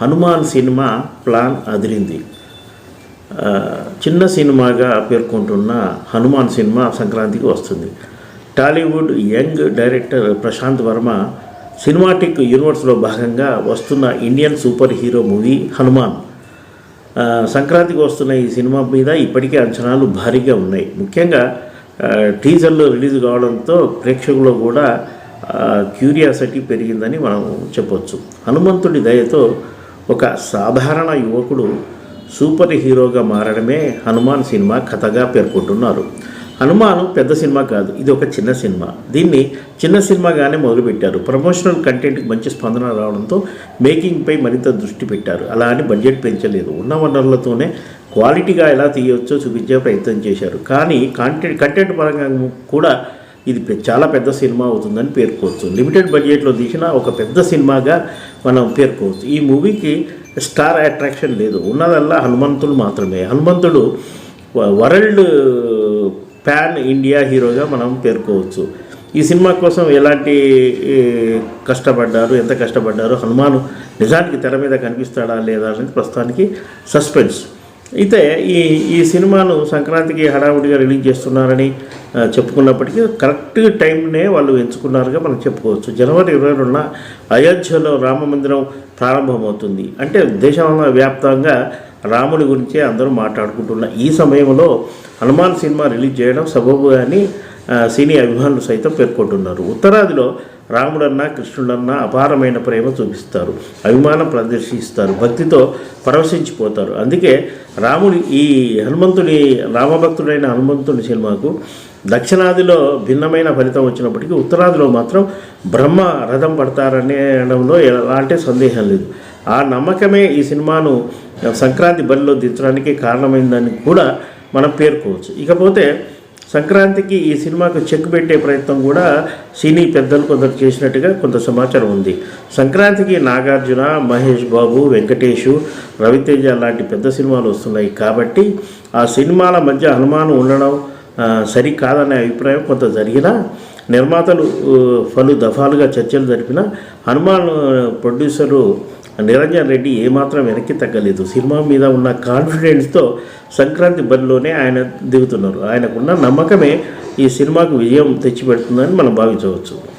Hanuman cinema plan అదిరింది. చిన్న సినిమాగా పేర్కొంటున్న Hanuman cinema సంక్రాంతికి వస్తుంది. Tollywood young director Prashanth Varma cinematic యూనివర్స్లో భాగంగా వస్తున్న Indian super hero movie Hanuman. సంక్రాంతికి వస్తున్న ఈ సినిమా మీద ఇప్పటికే అంచనాలు భారీగా ఉన్నాయి. ముఖ్యంగా టీజర్లు రిలీజ్ కావడంతో ప్రేక్షకుల్లో కూడా క్యూరియాసిటీ పెరిగిందని మనం చెప్పొచ్చు. హనుమంతుడి దయతో ఒక సాధారణ యువకుడు సూపర్ హీరోగా మారడమే హనుమాన్ సినిమా కథగా పేర్కొంటున్నారు. హనుమాన్ పెద్ద సినిమా కాదు ఇది ఒక చిన్న సినిమా. దీన్ని చిన్న సినిమాగానే మొదలుపెట్టారు. ప్రమోషనల్ కంటెంట్కి మంచి స్పందన రావడంతో మేకింగ్పై మరింత దృష్టి పెట్టారు. అలా అని బడ్జెట్ పెంచలేదు. ఉన్న వనరులతోనే క్వాలిటీగా ఎలా తీయవచ్చో చూపించే ప్రయత్నం చేశారు. కానీ కంటెంట్ కంటెంట్ పరంగా కూడా ఇది చాలా పెద్ద సినిమా అవుతుందని పేర్కోవచ్చు. లిమిటెడ్ బడ్జెట్లో తీసిన ఒక పెద్ద సినిమాగా మనం పేర్కోవచ్చు. ఈ మూవీకి స్టార్ అట్రాక్షన్ లేదు. ఉన్నదల్లా హనుమంతుడు మాత్రమే. హనుమంతుడు వరల్డ్ ప్యాన్ ఇండియా హీరోగా మనం పేర్కోవచ్చు. ఈ సినిమా కోసం ఎలాంటి కష్టపడ్డారు ఎంత కష్టపడ్డారు హనుమాను నిజానికి తెర మీద కనిపిస్తాడా లేదా అనేది ప్రస్తుతానికి సస్పెన్స్. అయితే ఈ ఈ సినిమాను సంక్రాంతికి హడావుడిగా రిలీజ్ చేస్తున్నారని చెప్పుకున్నప్పటికీ కరెక్ట్ టైంనే వాళ్ళు ఎంచుకున్నారుగా మనం చెప్పుకోవచ్చు. జనవరి ఇరవై రెండున అయోధ్యలో రామ మందిరం ప్రారంభమవుతుంది. అంటే దేశం వ్యాప్తంగా రాముడి గురించే అందరూ మాట్లాడుకుంటున్న ఈ సమయంలో హనుమాన్ సినిమా రిలీజ్ చేయడం సబబు అని సినీ అభిమానులు సైతం పేర్కొంటున్నారు. ఉత్తరాదిలో రాముడన్నా కృష్ణుడన్నా అపారమైన ప్రేమ చూపిస్తారు. అభిమానం ప్రదర్శిస్తారు. భక్తితో పరవశించిపోతారు. అందుకే రాముడి ఈ హనుమంతుని రామభక్తుడైన హనుమంతుని సినిమాకు దక్షిణాదిలో భిన్నమైన ఫలితం వచ్చినప్పటికీ ఉత్తరాదిలో మాత్రం బ్రహ్మ రథం పడతారనేయడంలో ఎలాంటి సందేహం లేదు. ఆ నమ్మకమే ఈ సినిమాను సంక్రాంతి బరిలో దించడానికి కారణమైందని కూడా మనం పేర్కోవచ్చు. ఇకపోతే సంక్రాంతికి ఈ సినిమాకు చెక్ పెట్టే ప్రయత్నం కూడా సినీ పెద్దలు కొందరు చేసినట్టుగా కొంత సమాచారం ఉంది. సంక్రాంతికి నాగార్జున మహేష్ బాబు వెంకటేషు రవితేజ లాంటి పెద్ద సినిమాలు వస్తున్నాయి కాబట్టి ఆ సినిమాల మధ్య అనుమానం ఉండడం సరికాదనే అభిప్రాయం కొంత జరిగినా నిర్మాతలు పలు దఫాలుగా చర్చలు జరిపిన హనుమాన్ ప్రొడ్యూసరు నిరంజన్ రెడ్డి ఏమాత్రం వెనక్కి తగ్గలేదు. సినిమా మీద ఉన్న కాన్ఫిడెన్స్తో సంక్రాంతి బరిలోనే ఆయన దిగుతున్నారు. ఆయనకున్న నమ్మకమే ఈ సినిమాకు విజయం తెచ్చిపెడుతుందని మనం భావించవచ్చు.